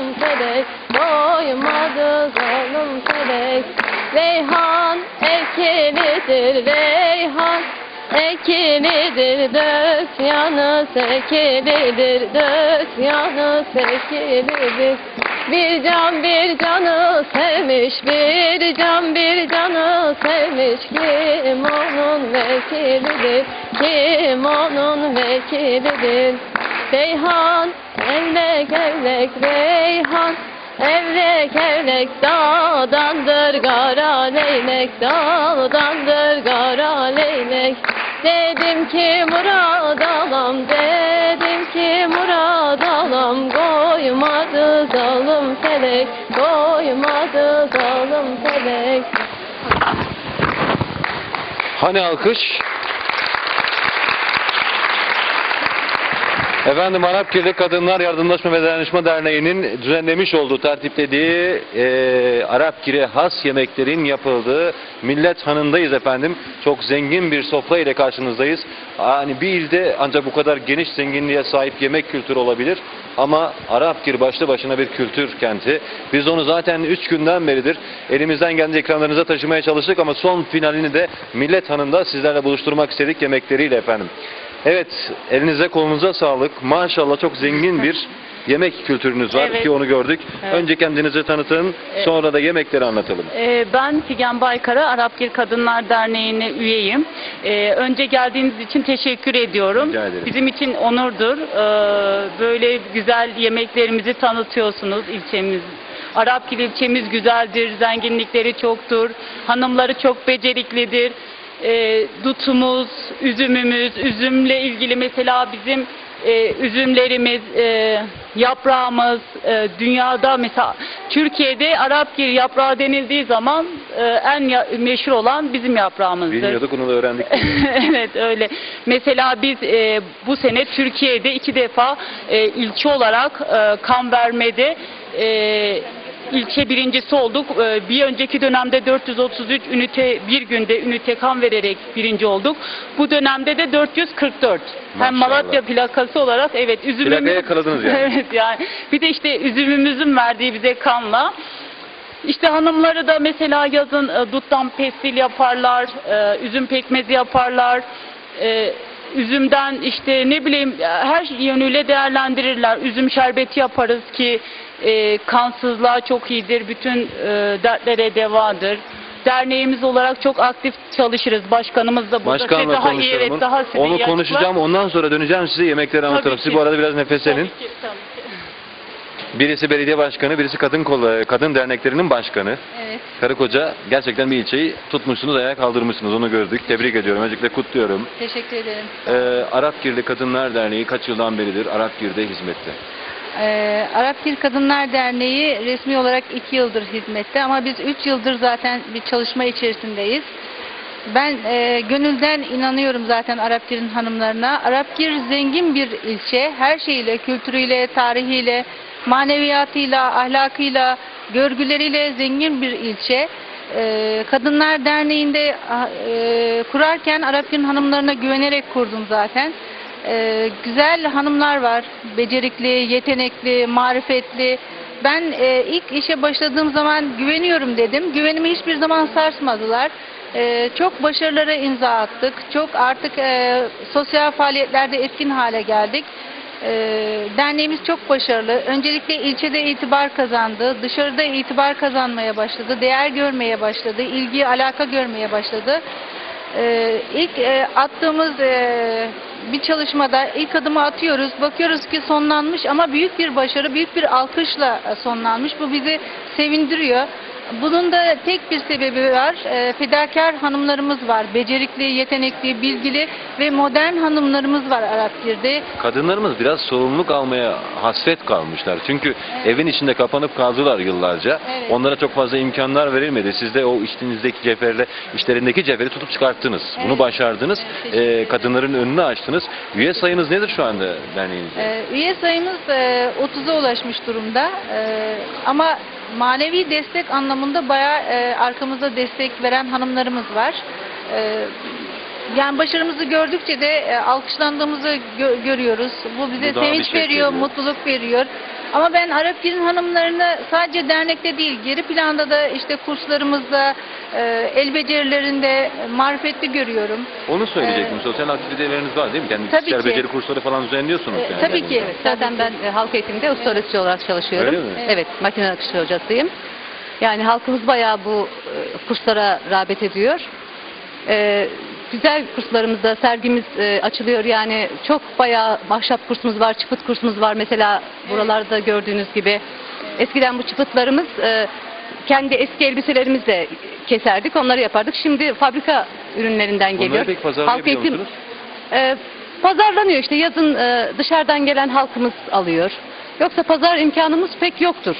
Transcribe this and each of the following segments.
zalim felek koymadı zalim felek Reyhan ekilidir reyhan Ekilidir dök yanı sekilidir dök yanı sekilidir Bir can bir canı sevmiş bir can bir canı sevmiş. Kim onun vekilidir? Kim onun vekilidir? Reyhan evlek evlek reyhan Evrek evrek dağdandır kara leylek dağdandır kara leylek Dedim ki murad alam dedim ki murad alam Koymadı zalim felek koymadı zalim felek Hani alkış? Efendim Arapkir'de Kadınlar Yardımlaşma ve Dayanışma Derneği'nin düzenlemiş olduğu, tertiplediği e, Arapkir'e has yemeklerin yapıldığı Millet Hanı'ndayız efendim. Çok zengin bir sofra ile karşınızdayız. Hani bir ilde ancak bu kadar geniş zenginliğe sahip yemek kültürü olabilir. Ama Arapkir başlı başına bir kültür kenti. Biz onu zaten 3 günden beridir elimizden geldiğince ekranlarınıza taşımaya çalıştık ama son finalini de Millet Hanı'nda sizlerle buluşturmak istedik yemekleriyle efendim. Evet, elinize kolunuza sağlık. Maşallah çok zengin bir yemek kültürünüz var Evet. ki onu gördük. Evet. Önce kendinizi tanıtın, sonra da yemekleri anlatalım. Ee, Ben Figen Baykara, Arapgir Kadınlar Derneği'ne üyeyim. Ee, Önce geldiğiniz için teşekkür ediyorum. Rica ederim. Bizim için onurdur. Ee, Böyle güzel yemeklerimizi tanıtıyorsunuz ilçemiz. Arapgir ilçemiz güzeldir, zenginlikleri çoktur, hanımları çok beceriklidir. Ee, dutumuz, üzümümüz, üzümle ilgili mesela bizim e, üzümlerimiz, e, yaprağımız, e, dünyada mesela Türkiye'de Arapgir yaprağı denildiği zaman e, en ya- meşhur olan bizim yaprağımızdır. Bilmiyorduk, onu da öğrendik. evet öyle. Mesela biz e, bu sene Türkiye'de iki defa e, ilçe olarak e, kan vermede e, ilçe birincisi olduk. E, bir önceki dönemde 433 ünite bir günde ünite kan vererek birinci olduk. Bu dönemde de 444. Hem Maşallah. Malatya plakası olarak evet üzümümüz. Plakaya yakaladınız yani. evet yani. Bir de işte üzümümüzün verdiği bize kanla. İşte hanımları da mesela yazın e, duttan pestil yaparlar, e, üzüm pekmezi yaparlar. E, üzümden işte ne bileyim her yönüyle değerlendirirler. Üzüm şerbeti yaparız ki e, kansızlığa çok iyidir, bütün e, dertlere devadır. Derneğimiz olarak çok aktif çalışırız. Başkanımız da burada. Başkanla Size daha iyi, evet, daha size iyi onu açıklar. konuşacağım. Ondan sonra döneceğim size yemekleri anlatırım. Siz bu arada biraz nefes alın. Tabii ki, tabii ki. Birisi belediye başkanı, birisi kadın kolu, kadın derneklerinin başkanı. Evet Karı koca gerçekten bir ilçeyi tutmuşsunuz, ayağa kaldırmışsınız. Onu gördük. Tebrik ediyorum. Öncelikle kutluyorum. teşekkür ederim Ee, Arapgir'de Kadınlar Derneği kaç yıldan beridir Arapgir'de hizmette? Ee, Arapgir Kadınlar Derneği resmi olarak iki yıldır hizmette ama biz üç yıldır zaten bir çalışma içerisindeyiz. Ben e, gönülden inanıyorum zaten Arapgir'in hanımlarına. Arapgir zengin bir ilçe. Her şeyiyle, kültürüyle, tarihiyle, maneviyatıyla, ahlakıyla, görgüleriyle zengin bir ilçe. Ee, Kadınlar Derneği'nde e, kurarken Arapgir'in hanımlarına güvenerek kurdum zaten. Ee, güzel hanımlar var. Becerikli, yetenekli, marifetli. Ben e, ilk işe başladığım zaman güveniyorum dedim. Güvenimi hiçbir zaman sarsmadılar. Ee, çok başarılara imza attık. Çok artık e, sosyal faaliyetlerde etkin hale geldik. Ee, derneğimiz çok başarılı. Öncelikle ilçede itibar kazandı. Dışarıda itibar kazanmaya başladı. Değer görmeye başladı. ilgi, alaka görmeye başladı. Ee, ilk e, attığımız e, bir çalışmada ilk adımı atıyoruz. Bakıyoruz ki sonlanmış ama büyük bir başarı, büyük bir alkışla e, sonlanmış. Bu bizi sevindiriyor. Bunun da tek bir sebebi var. E, fedakar hanımlarımız var. Becerikli, yetenekli, bilgili ve modern hanımlarımız var Arapgir'de. Kadınlarımız biraz sorumluluk almaya hasret kalmışlar. Çünkü evin içinde kapanıp kaldılar yıllarca. Evet. Onlara çok fazla imkanlar verilmedi. Siz de o içinizdeki cevherle, işlerindeki cevheri tutup çıkarttınız. Bunu Evet. başardınız. Evet, ederim. kadınların önünü açtınız. Üye sayınız nedir şu anda derneğinizde? Ee, üye sayımız e, 30'a ulaşmış durumda. Ee, ama manevi destek anlamında bayağı e, arkamızda destek veren hanımlarımız var. E, yani başarımızı gördükçe de e, alkışlandığımızı gö- görüyoruz. Bu bize Bu sevinç şey veriyor. mutluluk veriyor. Ama ben Arap Gelin hanımlarını sadece dernekte değil, geri planda da işte kurslarımızda, e, el becerilerinde marifetli görüyorum. Onu söyleyecektim. Sosyal aktiviteleriniz var değil mi? Kendi Tabii kişisel ki. beceri kursları falan düzenliyorsunuz E, yani. tabii ki. Zaten ben e, halk eğitimde usta öğretici olarak çalışıyorum. Öyle mi? Evet, makine nakışı hocasıyım. Yani halkımız bayağı bu e, kurslara rağbet ediyor. E, güzel kurslarımızda sergimiz e, açılıyor. Yani çok bayağı ahşap kursumuz var, çıpıt kursumuz var. Mesela buralarda gördüğünüz gibi. Eskiden bu çıpıtlarımız e, kendi eski elbiselerimizle keserdik, onları yapardık. Şimdi fabrika ürünlerinden geliyor. Pek pazarlayabiliyor musunuz? e, pazarlanıyor işte yazın e, dışarıdan gelen halkımız alıyor. Yoksa pazar imkanımız pek yoktur.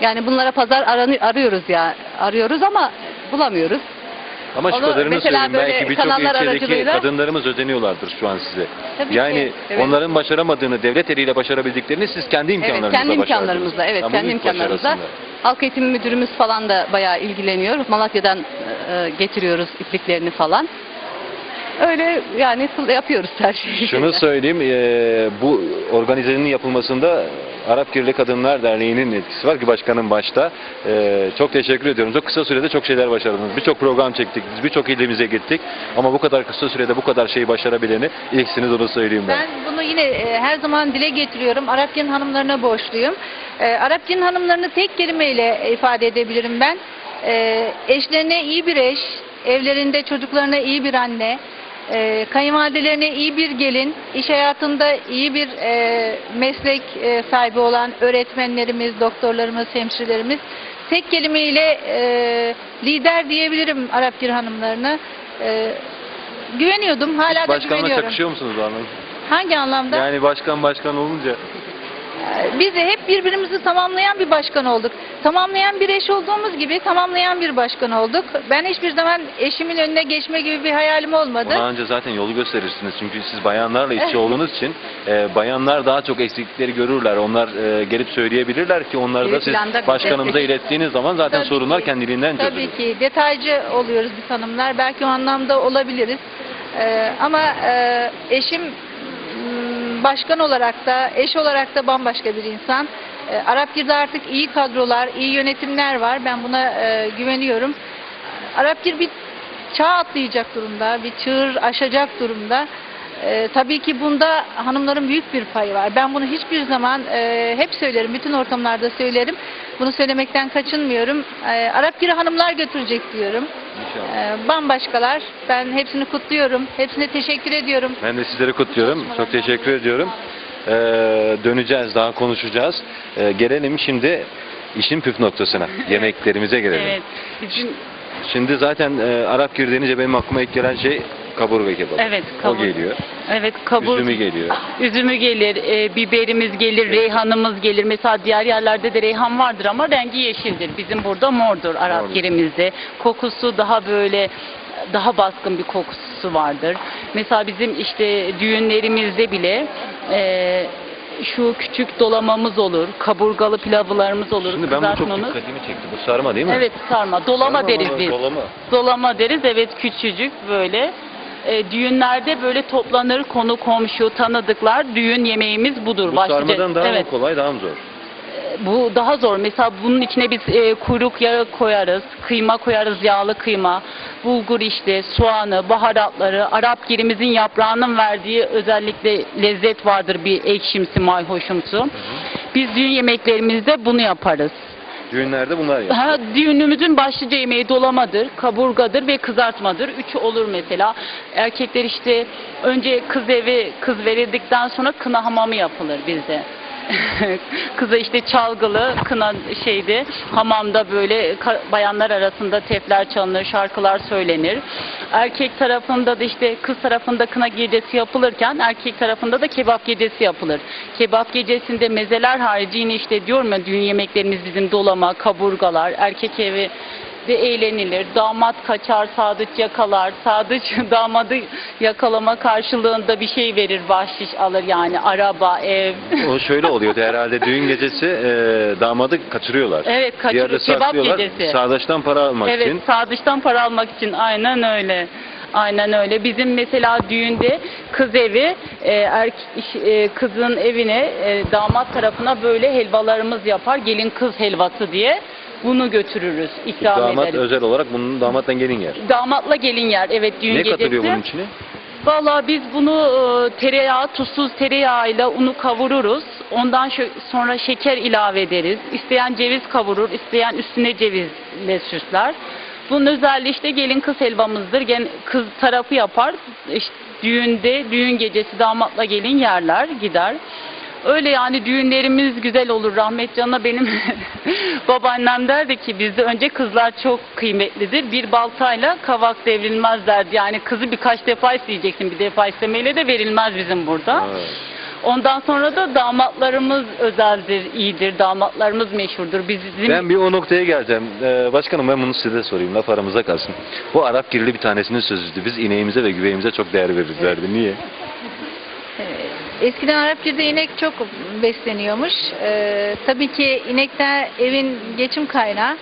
Yani bunlara pazar aranı- arıyoruz ya arıyoruz ama bulamıyoruz. Ama şu Onu kadarını mesela söyleyeyim. böyle Belki birçok kanallar ilçedeki aracılığıyla- kadınlarımız özeniyorlardır şu an size. Tabii yani ki, evet. onların başaramadığını, devlet eliyle başarabildiklerini siz kendi imkanlarınızla Evet kendi başardınız. imkanlarımızla evet Yani kendi imkanlarımızla. başarı aslında. Halk eğitim müdürümüz falan da bayağı ilgileniyor. Malatya'dan e, getiriyoruz ipliklerini falan. Öyle yani yapıyoruz her şeyi. Şunu söyleyeyim, eee, bu organizenin yapılmasında Arap Kirli Kadınlar Derneği'nin etkisi var ki başkanın başta. Eee, çok teşekkür ediyorum. Çok kısa sürede çok şeyler başardınız. Birçok program çektik, birçok ilimize gittik. Ama bu kadar kısa sürede bu kadar şeyi başarabileni ilksiniz onu söyleyeyim ben. Ben bunu yine e, her zaman dile getiriyorum. Arap gelin hanımlarına borçluyum. E, Arap gelin hanımlarını tek kelimeyle ifade edebilirim ben. E, eşlerine iyi bir eş, evlerinde çocuklarına iyi bir anne, e, kayınvalidelerine iyi bir gelin, iş hayatında iyi bir e, meslek e, sahibi olan öğretmenlerimiz, doktorlarımız, hemşirelerimiz. Tek kelimeyle e, lider diyebilirim Arap gelin hanımlarına. E, güveniyordum, hala da Başkanla güveniyorum. çakışıyor musunuz anlamda? Hangi anlamda? Yani başkan başkan olunca Biz de hep birbirimizi tamamlayan bir başkan olduk. Tamamlayan bir eş olduğumuz gibi tamamlayan bir başkan olduk. Ben hiçbir zaman eşimin önüne geçme gibi bir hayalim olmadı. Ona önce zaten yolu gösterirsiniz. Çünkü siz bayanlarla işçi olduğunuz için e, bayanlar daha çok eksiklikleri görürler. Onlar e, gelip söyleyebilirler ki onları da siz başkanımıza ilettiğiniz zaman zaten Tabii sorunlar ki. kendiliğinden çözülür. Tabii ki detaycı oluyoruz biz hanımlar. Belki o anlamda olabiliriz. Ee, ama e, eşim başkan olarak da eş olarak da bambaşka bir insan. E, Arapgir'de artık iyi kadrolar, iyi yönetimler var. Ben buna e, güveniyorum. Arapgir bir çağ atlayacak durumda, bir çığır aşacak durumda. E, tabii ki bunda hanımların büyük bir payı var. Ben bunu hiçbir zaman e, hep söylerim, bütün ortamlarda söylerim. Bunu söylemekten kaçınmıyorum. E, Arapgir'i hanımlar götürecek diyorum. İnşallah. E, bambaşkalar. Ben hepsini kutluyorum. Hepsine teşekkür ediyorum. Ben de sizleri kutluyorum. Çok teşekkür ediyorum. Ee, döneceğiz, daha konuşacağız. Ee, gelelim şimdi işin püf noktasına. Yemeklerimize gelelim. Evet. Bizim Şimdi zaten e, Arap gir denince benim aklıma ilk gelen şey kaburga kebabı. Evet, O kaburga. geliyor. evet kabur Üzümü geliyor. Üzümü gelir, e, biberimiz gelir, reyhanımız gelir. Mesela diğer yerlerde de reyhan vardır ama rengi yeşildir. Bizim burada mordur Arap Mordur. yerimizde. Kokusu daha böyle daha baskın bir kokusu vardır. Mesela bizim işte düğünlerimizde bile e, şu küçük dolamamız olur, kaburgalı pilavlarımız olur, Şimdi ben bu çok kızartmamız. dikkatimi çekti. Bu sarma değil mi? Evet sarma, dolama Sarma deriz mı? biz. Dolama. Dolama deriz evet küçücük böyle. E, düğünlerde böyle toplanır konu komşu tanıdıklar düğün yemeğimiz budur. Bu Başlıca- sarmadan daha evet, mı kolay daha mı zor? Bu daha zor. Mesela bunun içine biz e, kuyruk yağı koyarız, kıyma koyarız, yağlı kıyma, bulgur işte, soğanı, baharatları, Arap girimizin yaprağının verdiği özellikle lezzet vardır bir ekşimsi, mayhoşumsu. Biz düğün yemeklerimizde bunu yaparız. Düğünlerde bunlar ya. Ha, düğünümüzün başlıca yemeği dolamadır, kaburgadır ve kızartmadır. Üçü olur mesela. Erkekler işte önce kız evi kız verildikten sonra kına hamamı yapılır bizde. Kıza işte çalgılı kına şeydi hamamda böyle bayanlar arasında tefler çalınır, şarkılar söylenir. Erkek tarafında da işte kız tarafında kına gecesi yapılırken erkek tarafında da kebap gecesi yapılır. Kebap gecesinde mezeler harici yine işte diyorum ya düğün yemeklerimiz bizim dolama, kaburgalar, erkek evi ve eğlenilir. Damat kaçar, sadıç yakalar. Sadıç damadı yakalama karşılığında bir şey verir, bahşiş alır yani araba, ev. O şöyle oluyordu herhalde düğün gecesi e, damadı kaçırıyorlar. Evet, kaçırıyor. Kebap gecesi. Sağdaştan para almak Evet, için. sadıçtan para almak için aynen öyle. Aynen öyle. Bizim mesela düğünde kız evi e, erk, iş- e, kızın evine e, damat tarafına böyle helvalarımız yapar. Gelin kız helvası diye. Bunu götürürüz, ikram Damat ederiz. özel olarak bunun damattan gelin yer. Damatla gelin yer. Evet düğün ne gecesi. katılıyor bunun içine? Valla biz bunu e, tereyağı, tuzsuz tereyağıyla unu kavururuz. Ondan sonra şeker ilave ederiz. İsteyen ceviz kavurur, isteyen üstüne cevizle süsler. Bunun özelliği işte gelin kız helvamızdır. Gen kız tarafı yapar. İşte düğünde, düğün gecesi damatla gelin yerler, gider. Öyle yani düğünlerimiz güzel olur. Rahmet Can'a benim babaannem derdi ki bizde önce kızlar çok kıymetlidir. Bir baltayla kavak devrilmez derdi. Yani kızı birkaç defa isteyeceksin. Bir defa istemeyle de verilmez bizim burada. Ha. Ondan sonra da damatlarımız özeldir, iyidir. Damatlarımız meşhurdur. Bizim Ben bir o noktaya geleceğim. Ee, başkanım ben bunu size sorayım. Laf aramızda kalsın. Bu Arap kirli bir tanesinin sözüydü. Biz ineğimize ve güveğimize çok değer veririz derdi. Niye? Eskiden Arapçı'da inek çok besleniyormuş. Ee, tabii ki inekler evin geçim kaynağı.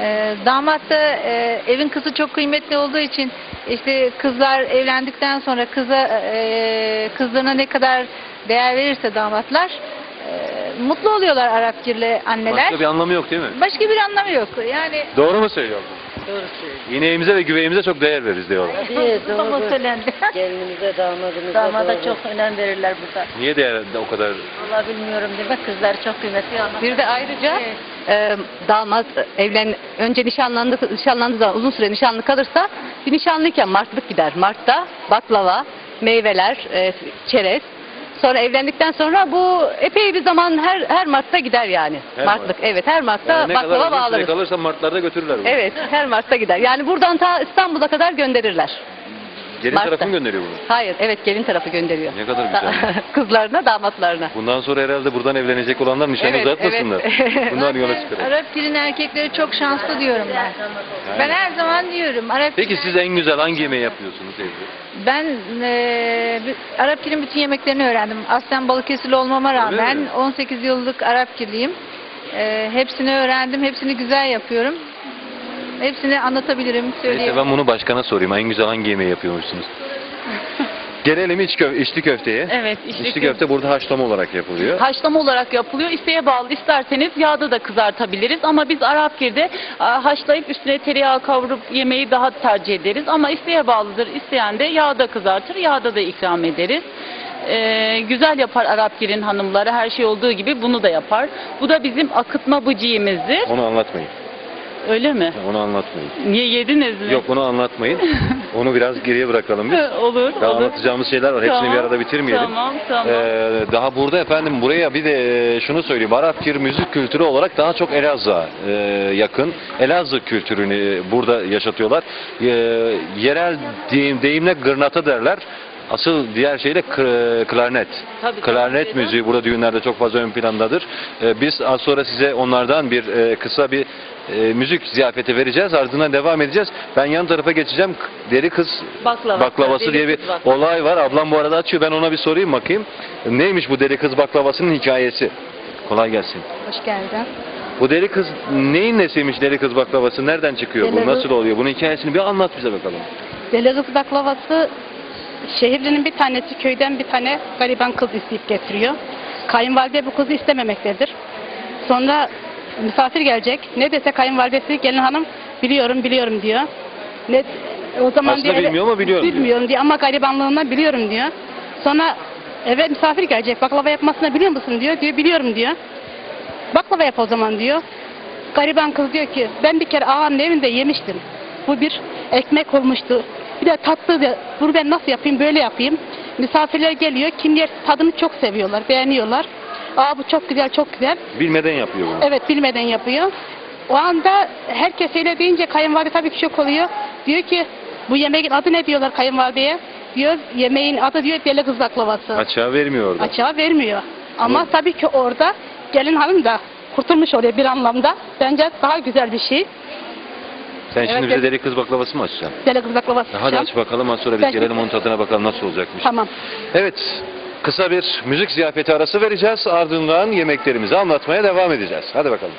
Ee, damat da e, evin kızı çok kıymetli olduğu için işte kızlar evlendikten sonra kıza e, kızlarına ne kadar değer verirse damatlar e, mutlu oluyorlar Arapçılı anneler. Başka bir anlamı yok değil mi? Başka bir anlamı yok. Yani Doğru mu söylüyorum? Doğru söylüyor. İneğimize ve güveğimize çok değer veririz diyorlar. Bu da doğru. söylendi. Gelinimize, damadımıza Damada doğru. çok önem verirler burada. Niye değer o kadar? Valla bilmiyorum demek kızlar çok kıymetli ama. Bir de ayrıca e, damat evlen önce nişanlandı nişanlandığı zaman uzun süre nişanlı kalırsa bir nişanlıyken martlık gider. Mart'ta baklava, meyveler, e, çerez. Sonra evlendikten sonra bu epey bir zaman her her Mart'ta gider yani. Her Martlık Mart. evet her Mart'ta Yani ne kadar baklava uzun süre bağlarız. kalırsa martlarda götürürler bunu. Evet her Mart'ta gider. Yani buradan ta İstanbul'a kadar gönderirler. Gelin Mart'ta. tarafı mı gönderiyor bunu? Hayır evet gelin tarafı gönderiyor. Ne kadar güzel. Kızlarına damatlarına. Bundan sonra herhalde buradan evlenecek olanlar nişanı Evet, uzatmasınlar. evet. Bunlar yola çıkarır. Arap dilin erkekleri çok şanslı diyorum ben. Ben her zaman diyorum Arap Peki dilin- siz en güzel hangi yemeği yapıyorsunuz evde? ben e, bir- Arap dilin bütün yemeklerini öğrendim. Aslen Balıkesirli olmama rağmen mi? 18 yıllık Arap diliyim. E, hepsini öğrendim. Hepsini güzel yapıyorum. Hepsini anlatabilirim, Neyse söyleyeyim. ben bunu başkana sorayım. En güzel hangi yemeği yapıyormuşsunuz? Gelelim iç kö içli köfteye. Evet, içli içli köfte. burada haşlama olarak yapılıyor. Haşlama olarak yapılıyor. İsteğe bağlı. İsterseniz yağda da kızartabiliriz. Ama biz Arapgir'de e, haşlayıp üstüne tereyağı kavurup yemeği daha tercih ederiz. Ama isteğe bağlıdır. İsteyen de yağda kızartır. Yağda da ikram ederiz. Ee, güzel yapar Arapgir'in hanımları. Her şey olduğu gibi bunu da yapar. Bu da bizim akıtma bıcığımızdır. Onu anlatmayın. Öyle mi? Onu anlatmayın. Niye yediniz mi? Yok onu anlatmayın. Onu biraz geriye bırakalım biz. olur, Daha olur. anlatacağımız şeyler var. Hepsini Tamam, bir arada bitirmeyelim. Tamam, tamam. Ee, daha burada efendim buraya bir de e, şunu söyleyeyim. Arapkir müzik kültürü olarak daha çok Elazığ'a e, yakın. Elazığ kültürünü burada yaşatıyorlar. E, yerel deyim, deyimle gırnata derler. Asıl diğer şey de kı- klarnet. Tabii, klarnet tabii. müziği burada düğünlerde çok fazla ön plandadır. E, biz az sonra size onlardan bir e, kısa bir e, müzik ziyafeti vereceğiz. Ardından devam edeceğiz. Ben yan tarafa geçeceğim. Deri kız Baklavası, baklavası deri diye bir baklavası. olay var. Ablam bu arada açıyor. Ben ona bir sorayım bakayım. Neymiş bu deli kız baklavasının hikayesi? Kolay gelsin. Hoş geldin. Bu deli kız neyin nesiymiş deli kız baklavası? Nereden çıkıyor Deli bu? Nasıl oluyor? Bunun hikayesini bir anlat bize bakalım. Deli kız baklavası şehirlinin bir tanesi köyden bir tane gariban kız isteyip getiriyor. Kayınvalide bu kızı istememektedir. Sonra misafir gelecek. Ne dese kayınvalidesi gelin hanım biliyorum biliyorum diyor. Ne o zaman Aslında diyor, bilmiyor ama biliyorum diyor. Bilmiyorum diyor ama garibanlığından biliyorum diyor. Sonra eve misafir gelecek. Baklava yapmasını biliyor musun diyor. Diyor biliyorum diyor. Baklava yap o zaman diyor. Gariban kız diyor ki ben bir kere ağanın evinde yemiştim. Bu bir ekmek olmuştu. Bir de tatlı da bunu ben nasıl yapayım böyle yapayım. Misafirler geliyor. Kim yer tadını çok seviyorlar. Beğeniyorlar. Aa bu çok güzel çok güzel. Bilmeden yapıyor bunu. Evet bilmeden yapıyor. O anda herkes öyle deyince kayınvalide tabii ki şok oluyor. Diyor ki bu yemeğin adı ne diyorlar kayınvalideye? Diyor yemeğin adı diyor deli kız baklavası. Açığa vermiyor orada. Açığa vermiyor. Ama Ama- tabii ki orada gelin hanım da kurtulmuş oluyor bir anlamda. Bence daha güzel bir şey. Sen şimdi Evet, bize evet. deli kız baklavası mı açacaksın? Deli kız baklavası E Hadi aç bakalım az sonra biz Ben- gelelim onun tadına bakalım nasıl olacakmış. Tamam. Evet kısa bir müzik ziyafeti arası vereceğiz ardından yemeklerimizi anlatmaya devam edeceğiz. Hadi bakalım.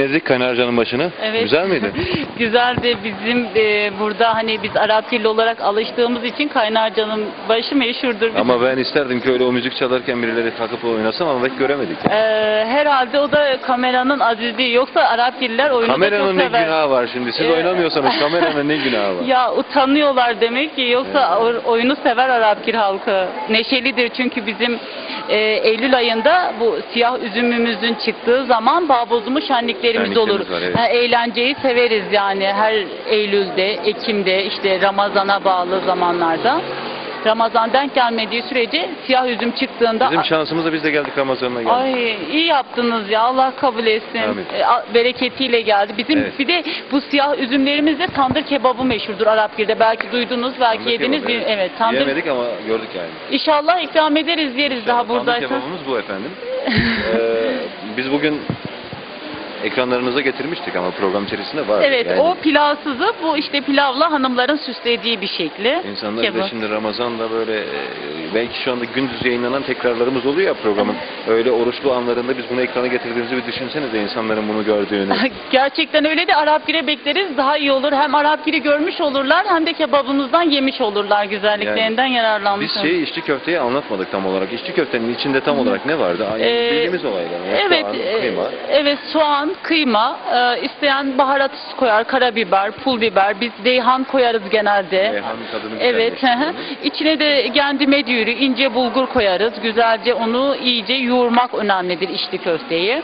Dinledik Kaynarca'nın başını. Evet. Güzel miydi? Güzel de bizim e, burada hani biz Arap dili olarak alıştığımız için Kaynarca'nın başı meşhurdur. ama ben isterdim ki öyle o müzik çalarken birileri takıp oynasın ama pek göremedik. E, herhalde o da kameranın azizliği. Yoksa Arap diller oyunu da Kameranın ne sever. günahı var şimdi? Siz Ee, oynamıyorsanız kameranın ne günahı var? Ya utanıyorlar demek ki yoksa o- oyunu sever Arapgir halkı. Neşelidir çünkü bizim e, Eylül ayında bu siyah üzümümüzün çıktığı zaman bağ bozumu şenliklerimiz olur. Var, evet. Ha, eğlenceyi severiz yani her Eylül'de, Ekim'de işte Ramazan'a bağlı zamanlarda. Ramazan denk gelmediği sürece siyah üzüm çıktığında Bizim şansımızla biz de geldik Ramazan'ına geldik. Ay iyi yaptınız ya Allah kabul etsin. Amin. E, bereketiyle geldi. Bizim Evet. bir de bu siyah üzümlerimizde tandır kebabı meşhurdur Arapgir'de. Belki duydunuz, belki Tandır yediniz. kebabı, bir- evet, tandır. Yemedik ama gördük yani. İnşallah ikram ederiz, yeriz daha Tandır buradaysa. kebabımız bu efendim. Ee, biz bugün ekranlarınıza getirmiştik ama program içerisinde var. Evet, Yani o pilavsızı bu işte pilavla hanımların süslediği bir şekli. İnsanlar bir de Kebap. şimdi Ramazan'da böyle e, belki şu anda gündüz yayınlanan tekrarlarımız oluyor ya programın. Öyle oruçlu anlarında biz bunu ekrana getirdiğimizi bir düşünsenize insanların bunu gördüğünü. Gerçekten öyle de Arap Gir'e bekleriz daha iyi olur. Hem Arap Gir'i görmüş olurlar hem de kebabımızdan yemiş olurlar güzelliklerinden yararlanmış. Biz şeyi içli köfteyi anlatmadık tam olarak. İçli köftenin içinde tam olarak ne vardı? Aynı Ee, bildiğimiz olaylar. Yani Evet, soğan, e, kıyma. evet soğan, kıyma, e, isteyen baharat koyar, karabiber, pul biber. Biz deyhan koyarız genelde. Reyhan tadını Evet, hı hı. güzelleştiriyor. içine de kendi medyürü, ince bulgur koyarız. Güzelce onu iyice yoğurmak önemlidir içli köfteyi.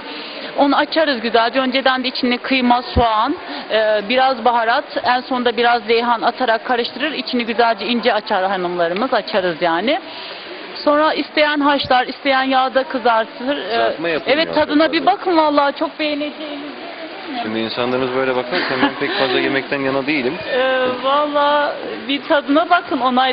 Onu açarız güzelce. Önceden de içine kıyma, soğan, e, biraz baharat, en sonunda biraz reyhan atarak karıştırır. İçini güzelce ince açar hanımlarımız, açarız yani. Sonra isteyen haşlar, isteyen yağda kızartır. E, Kızartma yapılmıyor evet tadına bir bakın vallahi çok beğeneceğiniz. Şimdi insanlarımız böyle bakarken ben pek fazla yemekten yana değilim. Ee, Valla bir tadına bakın onay